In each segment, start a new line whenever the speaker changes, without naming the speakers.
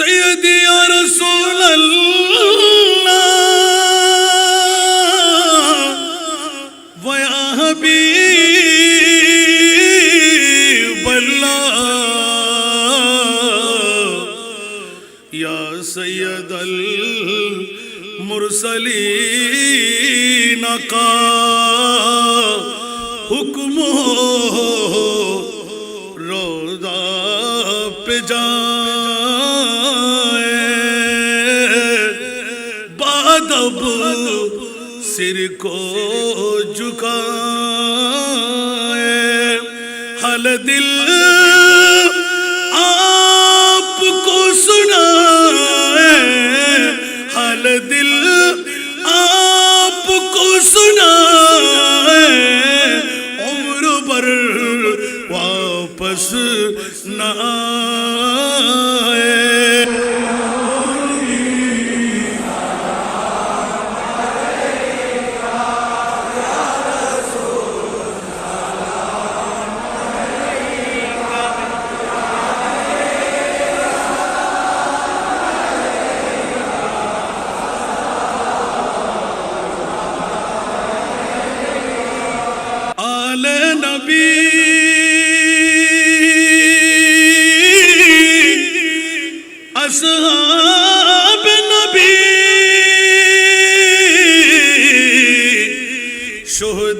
سیدی یا رسول اللہ ویا حبیب اللہ، یا سید المرسلین، کا حکم ہو، روزہ پہ جائے بادب سر کو جھکائے؟ حل دل آپ کو سنائے۔ حل دل آپ کو سنائے۔ عمر بر واپس نہ آئے۔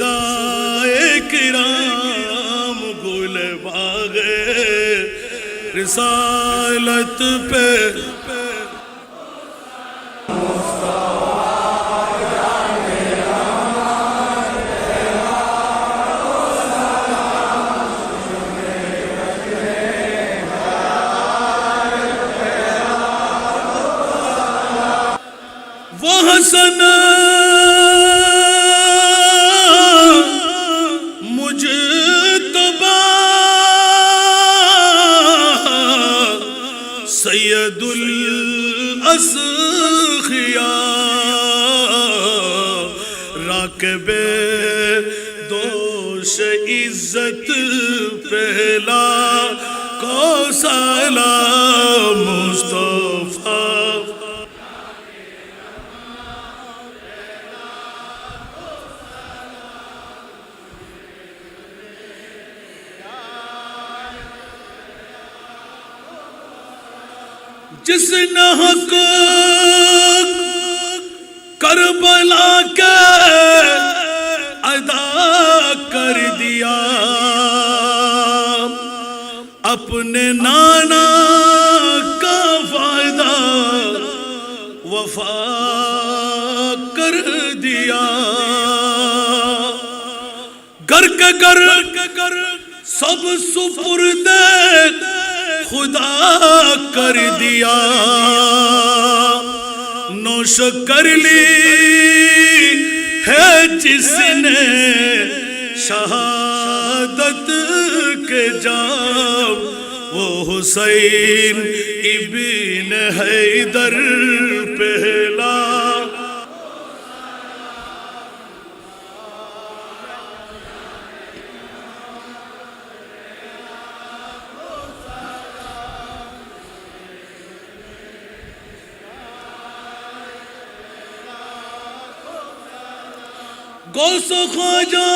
شہداء کرام گل باغ رسالت پہ راکب دوش عزت پہلا کو سلام مصطفیٰ۔ جس نے حق کربلا کے اپنے نانا کا فائدہ وفا کر دیا۔ گر کے گر کے گر سب سپرد خدا کر دیا۔ نوش کر لی ہے جس نے شہادت کے جام وہ حسین ابن حیدر پہلا۔ گوس خواجہ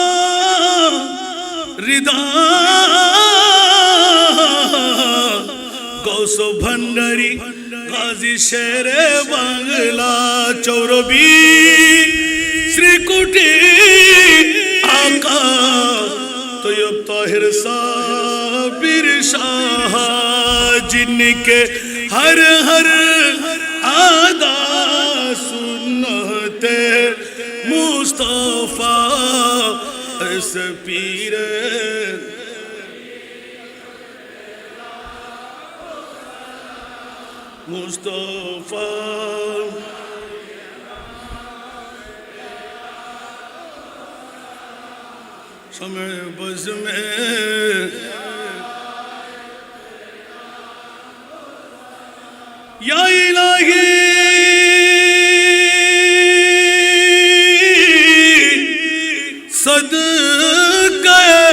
ردا গৌস ভণ্ডারি গাজী শেরে বাংলা চৌরবি। শ্রীকুটি আকা, তৈয়ব তাহির সাবির শাহ জিনকে হর হর আদা সুন্নতে। মুস্তফা এস পীর Mustafa. Şam-ı Bazm'e Ya ilahi. Sadıkaya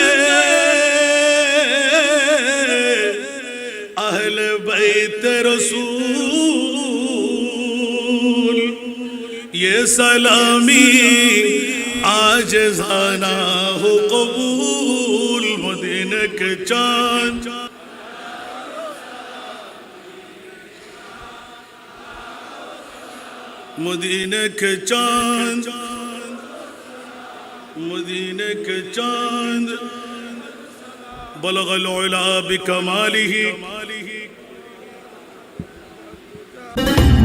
یہ سلامی آج زانا ہو قبول مدینہ کے چاند۔ مدینہ کے چاند۔ مدینہ کے چاند۔ بلغ العلا بکمالہ۔